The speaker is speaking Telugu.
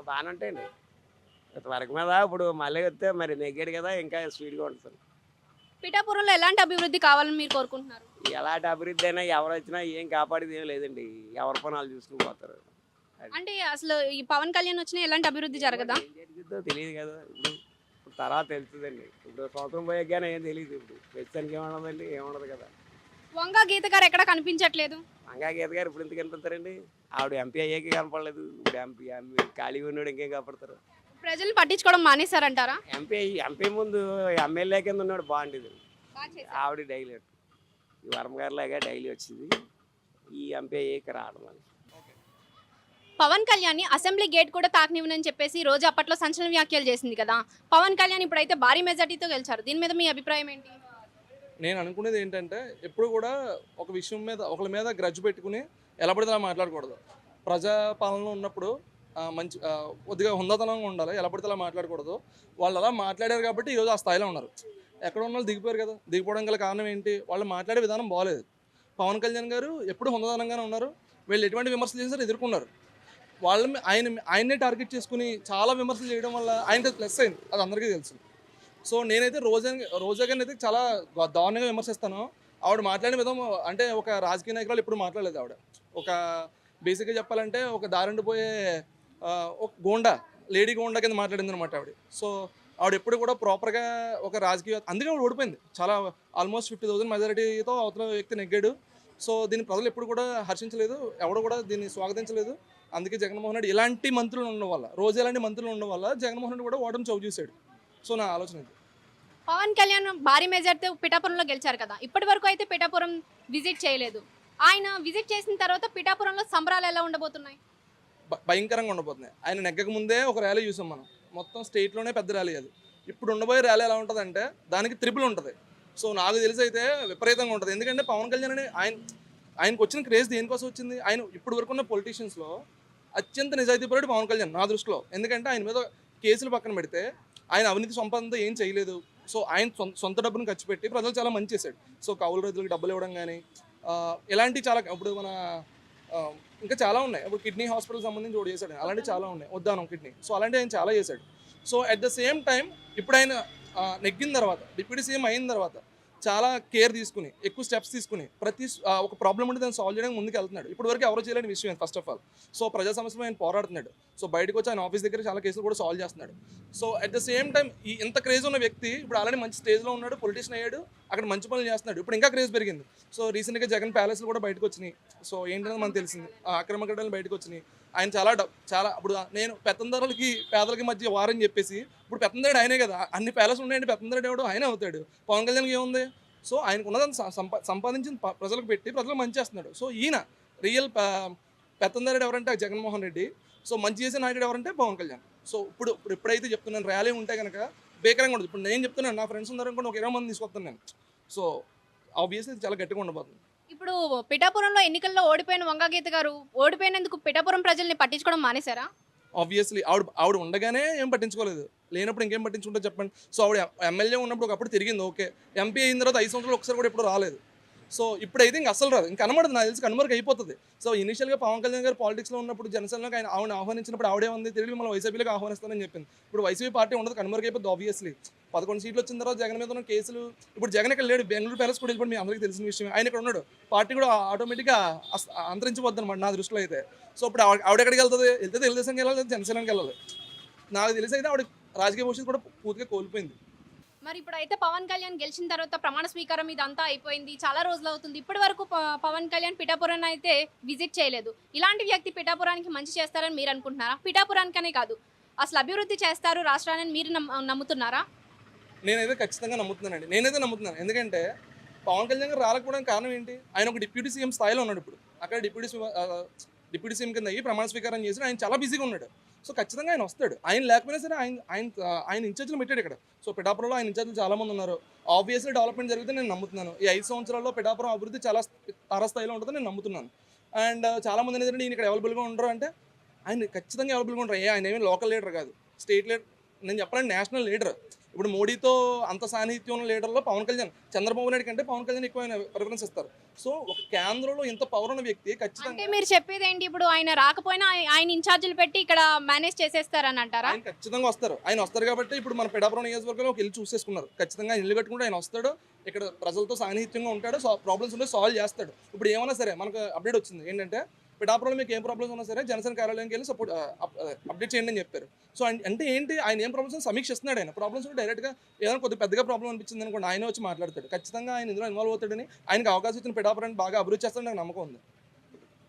బాగానే ఉంటాయండి. వర్క్ మీద ఇప్పుడు మళ్ళీ వస్తే మరి నెగ్గాడు కదా ఇంకా స్పీడ్గా ఉంటుంది. పిఠాపురంలో ఎలాంటి అభివృద్ధి కావాలని మీరు కోరుకుంటున్నారు? ఎలాంటి అభివృద్ధి అయినా ఎవరు వచ్చినా ఏం కాపాడేది ఏం లేదండి. ఎవరి పనాలు చూసుకుని పోతారు. అంటే అసలు ఈ పవన్ కళ్యాణ్ వచ్చినా ఎలాంటి అభివృద్ధి జరగదా? తెలియదు కదా. ఇప్పుడు తర్వాత తెలుస్తుందండి. ఇప్పుడు సంవత్సరం పోయాకనే ఏం తెలియదు ఇప్పుడు. ప్రస్తుతానికి ఏముండదండి ఏముండదు కదా. వంగ గీత గారు ఎక్కడ కనిపించట్లేదు? మంగా గీత గారు ఇప్పుడు ఎందుకు కనిపిస్తారండి? ఆవిడ ఎంపీ అయ్యాక కనపడలేదు. ఇప్పుడు ఎంపీ ఎంపీ ఖాళీగా ఉన్నాడు ఇంకేం కాపాడతారు ప్రజలు పట్టించుకోవడం మానేశారంటారా? ఎంపీ ఎంపీ ముందు ఎమ్మెల్యే కింద ఉన్నాడు బాగుండేది. ఆవిడ డైలీ ఈ వరం గారి లాగా డైలీ వచ్చింది. ఈ ఎంపీ అయ్యాక రావడం అని పవన్ కళ్యాణ్ అసెంబ్లీ గేట్ కూడా తాకనివ్వనని చెప్పేసి రోజు అప్పట్లో సంచలన వ్యాఖ్యలు చేసింది కదా. పవన్ కళ్యాణ్ ఇప్పుడైతే భారీ మెజార్టీతో గెలిచారు. దీని మీద మీ అభిప్రాయం ఏంటి? నేను అనుకునేది ఏంటంటే ఎప్పుడు కూడా ఒక విషయం మీద ఒకరి మీద గ్రజ్జు పెట్టుకుని ఎలా పడితే అలా మాట్లాడకూడదు. ప్రజాపాలనలో ఉన్నప్పుడు మంచి కొద్దిగా హుందాతనంగా ఉండాలి ఎలా పడితే అలా మాట్లాడకూడదు. వాళ్ళు అలా మాట్లాడారు కాబట్టి ఈరోజు ఆ స్థాయిలో ఉన్నారు. ఎక్కడ ఉన్న వాళ్ళు దిగిపోయారు కదా దిగిపోవడం గల కారణం ఏంటి? వాళ్ళు మాట్లాడే విధానం బాగాలేదు పవన్ కళ్యాణ్ గారు ఎప్పుడు హుందాతనంగానే ఉన్నారు. వీళ్ళు ఎటువంటి విమర్శలు చేసినా ఎదుర్కొన్నారు. వాళ్ళని ఆయన ఆయన్నే టార్గెట్ చేసుకుని చాలా విమర్శలు చేయడం వల్ల ఆయనకి ప్లస్ అయింది. అది అందరికీ తెలుసు. సో నేనైతే రోజా రోజా గారిని అయితే చాలా దారుణంగా విమర్శిస్తాను. ఆవిడ మాట్లాడిన విధం అంటే ఒక రాజకీయ నాయకురాలు ఎప్పుడు మాట్లాడలేదు ఆవిడ. ఒక బేసిక్గా చెప్పాలంటే ఒక దారుండిపోయే ఒక గోండా లేడీ గోండా కింద మాట్లాడింది అనమాట ఆవిడ. సో ఆవిడ ఎప్పుడు కూడా ప్రాపర్గా ఒక రాజకీయ అందుకే ఆవిడ ఓడిపోయింది. చాలా ఆల్మోస్ట్ ఫిఫ్టీ థౌసండ్ మెజారిటీతో అవతల వ్యక్తి నెగ్గాడు. సో దీన్ని ప్రజలు ఎప్పుడు కూడా హర్షించలేదు. ఎవడు కూడా దీన్ని స్వాగతించలేదు. అందుకే జగన్మోహన్ రెడ్డి ఇలాంటి మంత్రులు ఉండడం వల్ల రోజు ఇలాంటి మంత్రులు ఉండడం వల్ల జగన్మోహన్ రెడ్డి కూడా ఓటమి చౌ చూశాడు సో నా ఆలోచన ఇది. పవన్ కళ్యాణ్ భారీ మెజార్టీతో పిఠాపురంలో గెలిచారు కదా. ఇప్పటి వరకు అయితే పిఠాపురం విజిట్ చేయలేదు. ఆయన విజిట్ చేసిన తర్వాత పిఠాపురంలో సంబరాలు ఎలా ఉండబోతున్నాయి? భయంకరంగా ఉండబోతున్నాయి. ఆయన నెగ్గక ముందే ఒక ర్యాలీ చూసాం మనం. మొత్తం స్టేట్లోనే పెద్ద ర్యాలీ అది. ఇప్పుడు ఉండబోయే ర్యాలీ ఎలా ఉంటుందంటే దానికి త్రిపుల్ ఉంటుంది. సో నాకు తెలిసి అయితే విపరీతంగా ఉంటుంది. ఎందుకంటే పవన్ కళ్యాణ్ అని ఆయన ఆయనకు వచ్చిన క్రేజ్ దేనికోసం వచ్చింది? ఆయన ఇప్పుడు వరకు ఉన్న పొలిటీషియన్స్లో అత్యంత నిజాయితీపరుడు పవన్ కళ్యాణ్ నా దృష్టిలో. ఎందుకంటే ఆయన మీద కేసులు పక్కన పెడితే ఆయన అవినీతి సంపాదనతో ఏం చేయలేదు. సో ఆయన సొంత సొంత డబ్బును ఖర్చు పెట్టి ప్రజలు చాలా మంచి చేశాడు సో కౌలు రైతులకు డబ్బులు ఇవ్వడం కానీ ఇలాంటివి చాలా ఇప్పుడు మన ఇంకా చాలా ఉన్నాయి. ఇప్పుడు కిడ్నీ హాస్పిటల్ సంబంధించి ఒకటి చేశాడు. అలాంటివి చాలా ఉన్నాయి. ఉద్దానం కిడ్నీ. సో అలాంటివి ఆయన చాలా చేశాడు. So at the same time ఇప్పుడు ఆయన నెగ్గిన తర్వాత డిప్యూటీ సీఎం అయిన తర్వాత చాలా కేర్ తీసుకుని ఎక్కువ స్టెప్స్ తీసుకుని ప్రతి ఆ, ఒక ప్రాబ్లం ఉంటే దాన్ని సాల్వ్ చేయడానికి ముందుకు వెళ్తున్నాడు. ఇప్పుడు వరకు ఎవరు చేయలేని విషయం ఫస్ట్ ఆఫ్ ఆల్ సో ప్రజా సమస్యలు ఆయన పోరాడుతున్నాడు. సో బయటకు వచ్చి ఆయన ఆఫీస్ దగ్గర చాలా కేసులు కూడా సాల్వ్ చేస్తున్నాడు. So at the same time ఈ ఇంత క్రేజ్ ఉన్న వ్యక్తి ఇప్పుడు ఆల్రెడీ మంచి స్టేజ్లో ఉన్నాడు పొలిటీషియన్ అయ్యాడు అక్కడ మంచి పనులు చేస్తున్నాడు. ఇప్పుడు ఇంకా క్రేజ్ పెరిగింది. సో రీసెంట్గా జగన్ ప్యాలెస్లు కూడా బయటకు వచ్చినాయి. సో ఏంటనేది మనకు తెలిసింది. ఆ అక్రమ కట్టడాలు బయటకు వచ్చినాయి. ఆయన చాలా డబ్ చాలా ఇప్పుడు నేను పెత్తందారులకి పేదలకి మధ్య వారని చెప్పేసి ఇప్పుడు పెత్తందారుడు ఆయనే కదా అన్ని ప్యాలెస్ ఉన్నాయండి పెత్తందారుడు ఎవడు ఆయన అవుతాడు. పవన్ కళ్యాణ్కి ఏముంది? సో ఆయనకు ఉన్నదాన్ని సంపా సంపాదించిన ప్రజలకు పెట్టి ప్రజలకు మంచి చేస్తున్నాడు. సో ఈయన రియల్ పెత్తందారుడు ఎవరంటే జగన్మోహన్ రెడ్డి. సో మంచి చేసే నాయకుడు ఎవరంటే పవన్ కళ్యాణ్. సో ఇప్పుడు ఇప్పుడు ఎప్పుడైతే చెప్తున్నాను ర్యాలీ ఉంటే కనుక బేకరంగా ఉండదు ఇప్పుడు నేను చెప్తున్నాను నా ఫ్రెండ్స్ ఉన్నారనుకోండి ఒక ఇరవై మంది తీసుకొస్తాను నేను. సో ఆబ్వియస్లీ చాలా గట్టిగా ఉండబోతుంది. ఇప్పుడు పిఠాపురంలో ఎన్నికల్లో ఓడిపోయిన వంగాగీత గారు ఓడిపోయినందుకు పిఠాపురం ప్రజల్ని పట్టించుకోవడం మానేశారా? ఆబ్వియస్లీ ఆవిడ ఆవిడ ఉండగానే ఏం పట్టించుకోలేదు. లేనప్పుడు ఇంకేం పట్టించుకుంటారు చెప్పండి. సో ఆవిడ ఎమ్మెల్యే ఉన్నప్పుడు ఒకప్పుడు తిరిగింది ఓకే. ఎంపీ అయిన తర్వాత ఐదు సంవత్సరాలు ఒకసారి కూడా ఎప్పుడు రాలేదు. సో ఇప్పుడైతే ఇంకా అసలు రాదు. ఇంక కనబడదు నాకు తెలిసి కనుమరుగు అయిపోతుంది. సో ఇనిషియల్గా పవన్ కళ్యాణ్ గారు పాలిటిక్స్లో ఉన్నప్పుడు జనసేనలోకి ఆయన ఆవిడ ఆహ్వానించినప్పుడు ఆవిడే ఉంది తిరిగి మనం వైసీపీలోకి ఆహ్వానిస్తానని చెప్పింది. ఇప్పుడు వైసీపీ పార్టీ ఉండదు కనుమరుగు అయిపోతుంది ఆబ్వియస్లీ పదకొండు సీట్లు వచ్చిన తర్వాత జగన్ మీద ఉన్న కేసులు ఇప్పుడు జగన్ ఇక్కడ లేడు బెంగళూరు ప్యాలెస్ కూడా వెళ్ళిపోయి మీ అందరికీ తెలిసిన విషయం ఆయన ఇక్కడ ఉన్నాడు. పార్టీ కూడా ఆటోమేటిక్గా అంతరించిపోద్ది అనమాట నా దృష్టిలో అయితే. సో ఇప్పుడు ఆవిడ ఎక్కడికి వెళ్తుంది? వెళ్తే తెలుగుదేశంకి వెళ్ళాలి జనసేనకి వెళ్ళాలి? నాకు తెలిసి అయితే ఆవిడ రాజకీయ భవిష్యత్తు కూడా పూర్తిగా కోల్పోయింది. మరి ఇప్పుడు అయితే పవన్ కళ్యాణ్ గెలిచిన తర్వాత ప్రమాణ స్వీకారం ఇదంతా అయిపోయింది. చాలా రోజులు అవుతుంది. ఇప్పటి వరకు పవన్ కళ్యాణ్ పిఠాపురాన్ని అయితే విజిట్ చేయలేదు. ఇలాంటి వ్యక్తి పిఠాపురానికి మంచి చేస్తారని మీరు అనుకుంటున్నారా? పిఠాపురానికనే కాదు. అసలు అభివృద్ధి చేస్తారు రాష్ట్రాన్ని మీరు నమ్ముతున్నారా? నేనైతే ఖచ్చితంగా నమ్ముతున్నానండి. నేనైతే నమ్ముతున్నాను. ఎందుకంటే పవన్ కళ్యాణ్ గారు రాలకపోవడానికి కారణం ఏంటి? ఆయన ఒక డిప్యూటీ సీఎం స్థాయిలో ఉన్నాడు ఇప్పుడు. అక్కడ డిప్యూటీ డిప్యూటీ సీఎం కింద అయ్యి ప్రమాణ స్వీకారం చేసి ఆయన చాలా బిజీగా ఉన్నాడు. సో ఖచ్చితంగా ఆయన వస్తాడు. ఆయన లేకపోయినా సరే ఆయన ఆయన ఆయన ఇన్ఛార్జ్లు పెట్టాడు ఇక్కడ. సో పిఠాపురంలో ఆయన ఇన్ఛార్జ్లు చాలామంది ఉన్నారు. ఆబ్వియస్లీ డెవలప్మెంట్ జరిగితే నేను నమ్ముతున్నాను. ఈ ఐదు సంవత్సరాల్లో పిఠాపురం అభివృద్ధి చాలా తారస్థాయిలో ఉంటుందని నేను నమ్ముతున్నాను. అండ్ చాలామంది ఏంటంటే ఈయన ఇక్కడ అవైలబుల్గా ఉండరు అంటే ఆయన ఖచ్చితంగా అవైలబుల్గా ఉంటారు ఏ ఆయన ఏమి లోకల్ లీడర్ కాదు. స్టేట్ లీడర్ నేను చెప్పాలంటే నేషనల్ లీడర్. ఇప్పుడు మోడీతో అంత సాన్నిహిత్యం ఉన్న లీడర్లో పవన్ కళ్యాణ్. చంద్రబాబు నాయుడు కంటే పవన్ కళ్యాణ్ ఎక్కువ ప్రిఫరెన్స్ ఇస్తారు. సో ఒక కేంద్రంలో ఇంత పవర్ ఉన్న వ్యక్తి ఖచ్చితంగా మీరు చెప్పేది ఏంటి? ఇప్పుడు ఆయన రాకపోయినా ఆయ- ఆయన ఇన్ఛార్జీలు పెట్టి ఇక్కడ మేనేజ్ చేసేస్తారని అంటారా? ఆయన ఖచ్చితంగా వస్తారు. ఆయన వస్తారు కాబట్టి ఇప్పుడు మన పిడాపురం నియోజకవర్గంలో ఒక ఇల్లు చూసేసుకున్నారు. ఖచ్చితంగా ఇల్లు కట్టుకుంటే ఆయన వస్తాడు. ఇక్కడ ప్రజలతో సాన్నిహిత్యంగా ఉంటాడు. ప్రాబ్లమ్స్ ఉంటే సాల్వ్ చేస్తాడు. ఇప్పుడు ఏమైనా సరే మనకు అప్డేట్ వచ్చింది. ఏంటంటే పిఠాపురంలో మీకు ఏం ప్రాబ్లమ్స్ ఉన్నా సరే జనసేన కార్యాలయంకి వెళ్ళి సపోర్ట్ అప్డేట్ చేయండి అని చెప్పారు సో అంటే ఏంటి ఆయన ఏం ప్రాబ్లమ్స్ సమీక్షిస్తున్నాడు ఆయన. ప్రాబ్లమ్స్ డైరెక్ట్గా ఏదైనా కొద్దిగా పెద్దగా ప్రాబ్లం అనిపించింది అనుకోండి ఆయన వచ్చి మాట్లాడతాడు. ఖచ్చితంగా ఆయన ఇందులో ఇన్వాల్వ్ అవుతాడని ఆయనకి అవకాశం ఇచ్చిన పిఠాపురాన్ని బాగా అభివృద్ధి చేస్తాడని నాకు నమ్మకం ఉంది.